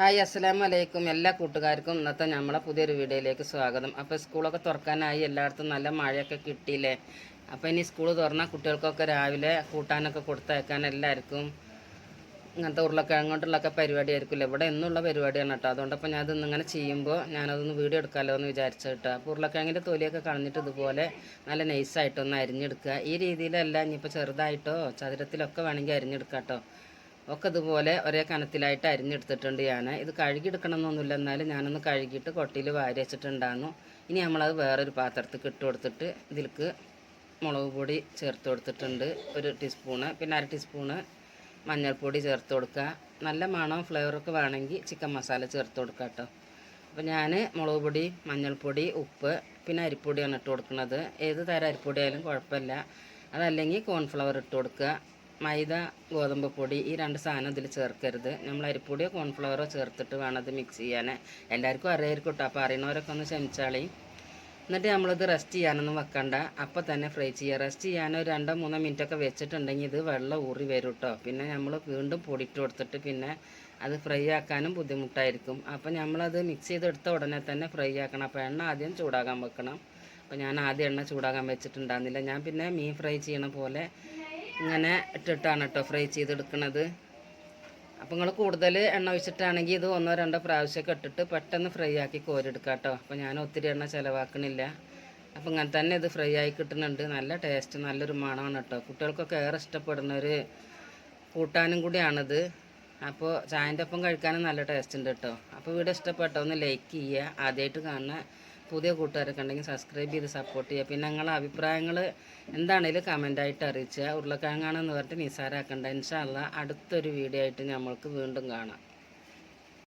Hi അസ്സലാമു വലൈക്കും എല്ലാ കൂട്ടുകാർക്കും ഇന്നത്തെ നമ്മളെ പുതിയൊരു വീഡിയോയിലേക്ക് സ്വാഗതം. അപ്പോൾ സ്കൂളൊക്കെ തുറക്കാനായി എല്ലായിടത്തും നല്ല മഴയൊക്കെ കിട്ടിയില്ലേ? അപ്പോൾ ഇനി സ്കൂൾ തുറന്നാൽ കുട്ടികൾക്കൊക്കെ രാവിലെ കൂട്ടാനൊക്കെ കൊടുത്തയക്കാൻ എല്ലാവർക്കും ഇങ്ങനത്തെ ഉരുളക്കിഴങ്ങ് കൊണ്ടുള്ളൊക്കെ പരിപാടി ആയിരിക്കില്ല ഇവിടെ എന്നുള്ള പരിപാടിയാണ് കേട്ടോ. അതുകൊണ്ടപ്പോൾ ഞാൻ അതൊന്നും ഇങ്ങനെ ചെയ്യുമ്പോൾ ഞാനതൊന്ന് വീഡിയോ എടുക്കാമല്ലോ എന്ന് വിചാരിച്ചു കേട്ടോ. അപ്പോൾ ഉരുളക്കിഴങ്ങിന്റെ തൊലിയൊക്കെ കളഞ്ഞിട്ട് ഇതുപോലെ നല്ല നൈസായിട്ടൊന്ന് അരിഞ്ഞെടുക്കുക. ഈ രീതിയിലല്ല ഇനിയിപ്പോൾ ചെറുതായിട്ടോ ചതുരത്തിലൊക്കെ വേണമെങ്കിൽ അരിഞ്ഞെടുക്കാം കേട്ടോ. ഒക്കെ ഇതുപോലെ ഒരേ കനത്തിലായിട്ട് അരിഞ്ഞെടുത്തിട്ടുണ്ട് ഞാൻ. ഇത് കഴുകിയെടുക്കണം എന്നൊന്നുമില്ല എന്നാലും ഞാനൊന്ന് കഴുകിയിട്ട് കൊട്ടിയിൽ വാരി വെച്ചിട്ടുണ്ടായിരുന്നു. ഇനി നമ്മളത് വേറൊരു പാത്രത്തിൽ ഇട്ട് കൊടുത്തിട്ട് ഇതിലേക്ക് മുളക് പൊടി ചേർത്ത് കൊടുത്തിട്ടുണ്ട്. ഒരു ടീസ്പൂണ്. പിന്നെ അര ടീസ്പൂണ് മഞ്ഞൾപ്പൊടി ചേർത്ത് കൊടുക്കുക. നല്ല മണം ഫ്ലേവറൊക്കെ വേണമെങ്കിൽ ചിക്കൻ മസാല ചേർത്ത് കൊടുക്കുക കേട്ടോ. അപ്പോൾ ഞാൻ മുളക് പൊടി മഞ്ഞൾപ്പൊടി ഉപ്പ് പിന്നെ അരിപ്പൊടിയാണ് ഇട്ട് കൊടുക്കുന്നത്. ഏത് തരം അരിപ്പൊടി ആയാലും കുഴപ്പമില്ല. അതല്ലെങ്കിൽ കോൺഫ്ലവർ ഇട്ട് കൊടുക്കുക. മൈദ ഗോതമ്പ് പൊടി ഈ രണ്ട് സാധനം ഇതിൽ ചേർക്കരുത്. നമ്മൾ അരിപ്പൊടിയോ കോൺഫ്ലവറോ ചേർത്തിട്ട് വേണം അത് മിക്സ് ചെയ്യാൻ എല്ലാവർക്കും അറിയായിരിക്കും കേട്ടോ അപ്പോൾ അറിയണവരൊക്കെ ഒന്ന് ക്ഷമിച്ചാളി. എന്നിട്ട് നമ്മളിത് റെസ്റ്റ് ചെയ്യാനൊന്നും വെക്കണ്ട. അപ്പോൾ തന്നെ ഫ്രൈ ചെയ്യുക റെസ്റ്റ് ചെയ്യാൻ ഒരു രണ്ടോ മൂന്നോ മിനിറ്റൊക്കെ വെച്ചിട്ടുണ്ടെങ്കിൽ ഇത് വെള്ളം ഊറി വരും കേട്ടോ പിന്നെ നമ്മൾ വീണ്ടും പൊടിയിട്ട് കൊടുത്തിട്ട് പിന്നെ അത് ഫ്രൈ ആക്കാനും ബുദ്ധിമുട്ടായിരിക്കും. അപ്പോൾ നമ്മളത് മിക്സ് ചെയ്തെടുത്ത ഉടനെ തന്നെ ഫ്രൈ ആക്കണം. അപ്പോൾ എണ്ണ ആദ്യം ചൂടാകാൻ വെക്കണം. അപ്പോൾ ഞാൻ ആദ്യം എണ്ണ ചൂടാകാൻ വെച്ചിട്ടുണ്ടായിരുന്നില്ല. ഞാൻ പിന്നെ മീൻ ഫ്രൈ ചെയ്യണ പോലെ ഇങ്ങനെ ഇട്ടിട്ടാണ് കേട്ടോ ഫ്രൈ ചെയ്തെടുക്കുന്നത് അപ്പോൾ നിങ്ങൾ കൂടുതൽ എണ്ണ ഒഴിച്ചിട്ടാണെങ്കിൽ ഇത് ഒന്നോ രണ്ടോ പ്രാവശ്യമൊക്കെ ഇട്ടിട്ട് പെട്ടെന്ന് ഫ്രൈ ആക്കി കോരെടുക്കാം കേട്ടോ അപ്പോൾ ഞാൻ ഒത്തിരി എണ്ണ ചിലവാക്കണില്ല. അപ്പോൾ ഇങ്ങനെ തന്നെ ഇത് ഫ്രൈ ആയി കിട്ടുന്നുണ്ട്. നല്ല ടേസ്റ്റ് നല്ലൊരു മണമാണ് കേട്ടോ കുട്ടികൾക്കൊക്കെ ഏറെ ഇഷ്ടപ്പെടുന്ന ഒരു കൂട്ടാനും കൂടിയാണിത്. അപ്പോൾ ചായന്റെ ഒപ്പം കഴിക്കാനും നല്ല ടേസ്റ്റ് ഉണ്ട് കേട്ടോ അപ്പോൾ വീഡിയോ ഇഷ്ടപ്പെട്ടോ ഒന്ന് ലൈക്ക് ചെയ്യുക. ആദ്യമായിട്ട് കാണുന്ന പുതിയ കൂട്ടുകാരൊക്കെ ഉണ്ടെങ്കിൽ സബ്സ്ക്രൈബ് ചെയ്ത് സപ്പോർട്ട് ചെയ്യുക. പിന്നെ നിങ്ങളെ അഭിപ്രായങ്ങൾ എന്താണേലും കമന്റായിട്ട് അറിയിക്കുക ഉരുളക്കിഴങ്ങാണെന്ന് പറഞ്ഞിട്ട് നിസാരാക്കണ്ട ഇൻഷാല്ല അടുത്തൊരു വീഡിയോ ആയിട്ട് നമ്മൾക്ക് വീണ്ടും കാണാം.